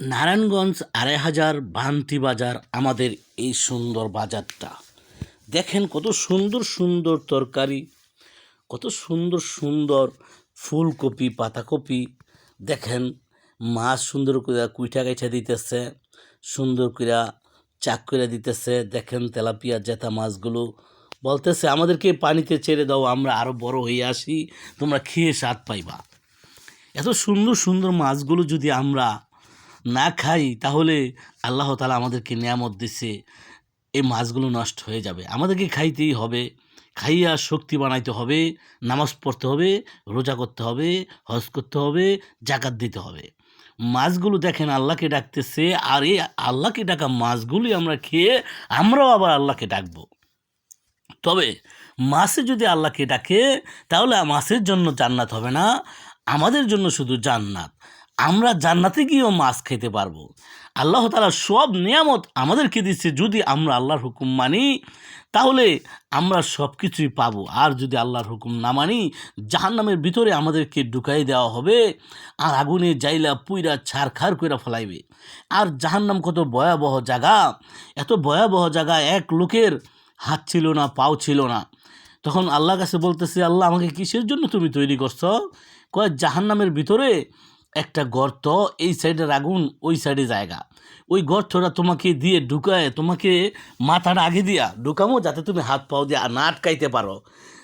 নারায়ণগঞ্জ আড়াই হাজার বান্তি বাজার আমাদের এই সুন্দর বাজারটা। দেখেন কত সুন্দর সুন্দর তরকারি, কত সুন্দর সুন্দর ফুলকপি, পাতাকপি। দেখেন মাছ সুন্দর করে কুইটা গাইটা দিতেছে, সুন্দর করে চাক করে দিতেছে। দেখেন, তেলাপিয়া জেতা মাছগুলো। বলতেছে, আমাদেরকে পানিতে ছেড়ে দাও, আমরা আরও বড় হয়ে আসি, তোমরা খেয়ে স্বাদ পাইবা। এত সুন্দর সুন্দর মাছগুলো যদি আমরা না খাই, তাহলে আল্লাহ তালা আমাদেরকে নিয়ামত দিচ্ছে এই মাছগুলো নষ্ট হয়ে যাবে। আমাদেরকে খাইতেই হবে। খাইয়া শক্তি বানাইতে হবে, নামাজ পড়তে হবে, রোজা করতে হবে, হজ করতে হবে জাকাত দিতে হবে। মাছগুলো দেখেন আল্লাহকে ডাকতেছে, আর এই আল্লাহকে ডাকা মাছগুলি আমরা খেয়ে আমরাও আবার আল্লাহকে ডাকবো। তবে মাছে যদি আল্লাহকে ডাকে, তাহলে মাছের জন্য জান্নাত হবে না, আমাদের জন্য শুধু জান্নাত। আমরা জান্নাতে গিয়েও মাছ খেতে পারব। আল্লাহ তালা সব নিয়ামত আমাদেরকে দিচ্ছে যদি আমরা আল্লাহর হুকুম মানি, তাহলে আমরা সব কিছুই পাবো। আর যদি আল্লাহর হুকুম না মানি, জাহান্নামের ভিতরে আমাদেরকে ঢুকাই দেওয়া হবে আর আগুনে যাইলা পুইরা ছাড়খাড় করে ফেলাইবে। আর জাহান্নাম কত ভয়াবহ জায়গা। এত ভয়াবহ জায়গা, এক লোকের হাত ছিল না, পাও ছিল না। তখন আল্লাহ কাছে বলতেছে, আল্লাহ, আমাকে কিসের জন্য তুমি তৈরি করছ? কয়, জাহান্নামের ভিতরে একটা গর্ত, এই সাইডের আগুন, ওই সাইডে জায়গা। ওই গর্তটা তোমাকে দিয়ে ঢুকায়, তোমাকে মাথাটা আগে দিয়া ঢুকামো, যাতে তুমি হাত পাও দিয়ে না আটকাইতে পারো।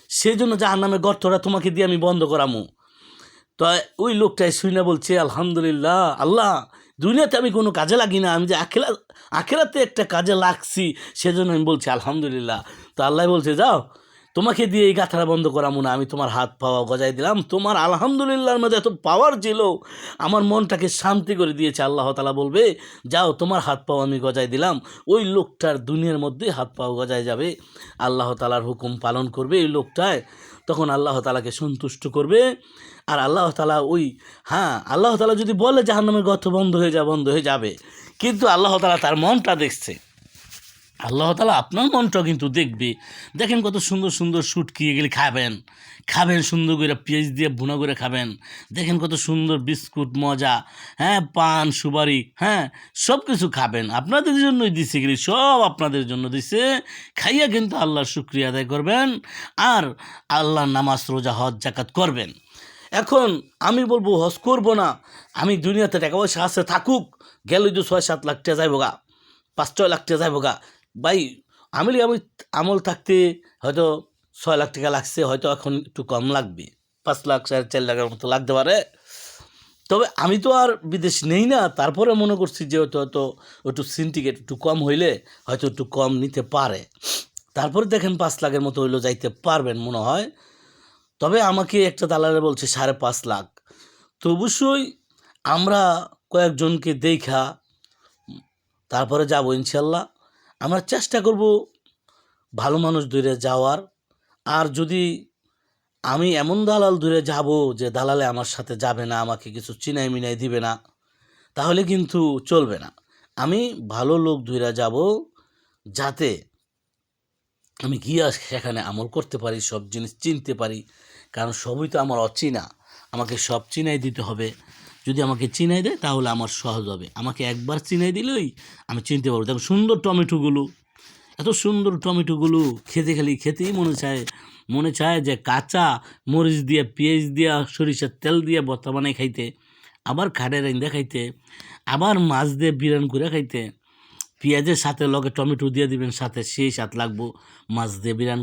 সেই জন্য জাহান্নামের গর্তটা তোমাকে দিয়ে আমি বন্ধ করামো। তো ওই লোকটাই শুনে বলছে, আলহামদুলিল্লাহ, আল্লাহ, দুনিয়াতে আমি কোনো কাজে লাগি না, আমি যে আখেরা, আখেরাতে একটা কাজে লাগছি। সেজন্য আমি বলছি, আলহামদুলিল্লাহ। তো আল্লাহ বলছে, যাও। তোমাকে দিয়ে এই গাথাটা বন্ধ করামো না আমি তোমার হাত পাওয়া গজাই দিলাম। তোমার আলহামদুলিল্লাহর মধ্যে এত পাওয়ার ছিল, আমার মনটাকে শান্তি করে দিয়েছে, আল্লাহ তালা বলবে, যাও, তোমার হাত পাও আমি গজাই দিলাম। ওই লোকটার দুনিয়ার মধ্যে হাত পাও গজায় যাবে। আল্লাহ তালার হুকুম পালন করবে এই লোকটায়। তখন আল্লাহ তালাকে সন্তুষ্ট করবে। আর আল্লাহ তালা ওই হ্যাঁ আল্লাহ তালা যদি বলে জাহান্নামের গর্ত বন্ধ হয়ে যা, বন্ধ হয়ে যাবে। কিন্তু আল্লাহ তালা তার মনটা দেখছে। আল্লাহ তালা আপনার মনটাও কিন্তু দেখবে। দেখেন কত সুন্দর সুন্দর শুটকি এগুলি খাবেন। খাবেন সুন্দর করে পেঁয়াজ দিয়ে ভুনা করে খাবেন। দেখেন কত সুন্দর বিস্কুট, মজা হ্যাঁ পান, সুপারি হ্যাঁ সব কিছু খাবেন। আপনাদের জন্যই দিছে এগুলি, সব আপনাদের জন্য দিছে। খাইয়া কিন্তু আল্লাহর শুক্রিয়া আদায় করবেন আর আল্লাহর নামাজ, রোজা, হজ জাকাত করবেন। এখন আমি বলব, হজ করব না। আমি দুনিয়াতে টাকা পয়সা আছে থাকুক, গেলেই তো ছয় সাত লাখ টাকা যাইব পাঁচ ছয় লাখ টাকা যাইব ভাই আমি আমি আমল থাকতে হয়তো ছয় লাখ টাকা লাগছে, হয়তো এখন একটু কম লাগবে। পাঁচ লাখ সাড়ে চার লাখের মতো লাগতে পারে। তবে আমি তো আর বিদেশ নেই না, তারপরে মনে করছি যে হয়তো হয়তো একটু সিন্ডিকেট একটু কম হইলে হয়তো একটু কম নিতে পারে। তারপরে দেখেন পাঁচ লাখের মতো হইলেও যাইতে পারবেন মনে হয়। তবে আমাকে একটা দালালে বলছে সাড়ে পাঁচ লাখ। তো অবশ্যই আমরা কয়েকজনকে দেখা, তারপরে যাব ইনশাল্লাহ। আমরা চেষ্টা করব ভালো মানুষ দূরে যাওয়ার। আর যদি আমি এমন দালাল দূরে যাব যে দালালে আমার সাথে যাবে না, আমাকে কিছু চিনাই মিনাই দিবে না, তাহলে কিন্তু চলবে না। আমি ভালো লোক দূরে যাব যাতে আমি গিয়ে সেখানে আমল করতে পারি, সব জিনিস চিনতে পারি। কারণ সবই তো আমার অচেনা, আমাকে সব চিনাই দিতে হবে। যদি আমাকে চিনাই দেয়, তাহলে আমার সহজ হবে। আমাকে একবার চিনাই দিলেই আমি চিনতে পারব। দেখো, সুন্দর টমেটোগুলো। এত সুন্দর টমেটোগুলো খেতে খালি খেতেই মনে চায়। মনে চায় যে কাঁচা মরিচ দিয়ে, পেঁয়াজ দিয়া, সরিষার তেল দিয়ে বত্তা বানাই খাইতে, আবার খাড়ে রাইন্দা খাইতে, আবার মাছ দিয়ে বিরান করে খাইতে। পেঁয়াজের সাথে লগে টমেটো দিয়ে দিবেন, সাথে সেই স্বাদ লাগবো। মাছ দিয়ে বিরান